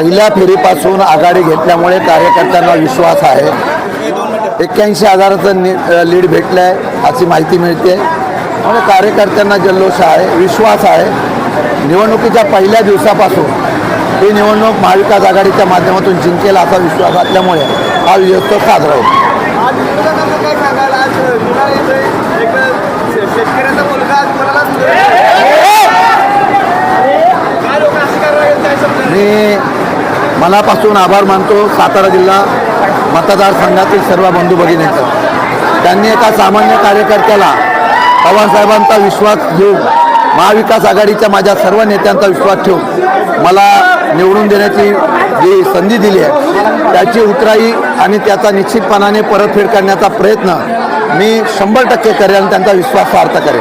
पहिल्या फेरीपासून आघाडी घेतल्यामुळे कार्यकर्त्यांना विश्वास आहे. एक्क्याऐंशी हजाराचं नि लीड भेटलं आहे अशी माहिती मिळते. म्हणजे कार्यकर्त्यांना जल्लोष आहे विश्वास आहे. निवडणुकीच्या पहिल्या दिवसापासून ही निवडणूक महाविकास आघाडीच्या माध्यमातून जिंकेल असा विश्वास असल्यामुळे हा विजयोत्सव साजरा होतो. मनापासून आभार मानतो सातारा जिल्हा मतदारसंघातील सर्व बंधू भगिनींचा. त्यांनी एका सामान्य कार्यकर्त्याला पवारसाहेबांचा विश्वास घेऊन महाविकास आघाडीच्या माझ्या सर्व नेत्यांचा विश्वास ठेवून मला निवडून देण्याची जी संधी दिली आहे त्याची उतराई आणि त्याचा निश्चितपणाने परतफेड करण्याचा प्रयत्न मी शंभर टक्के करेन आणि त्यांचा विश्वास सार्थ करेन.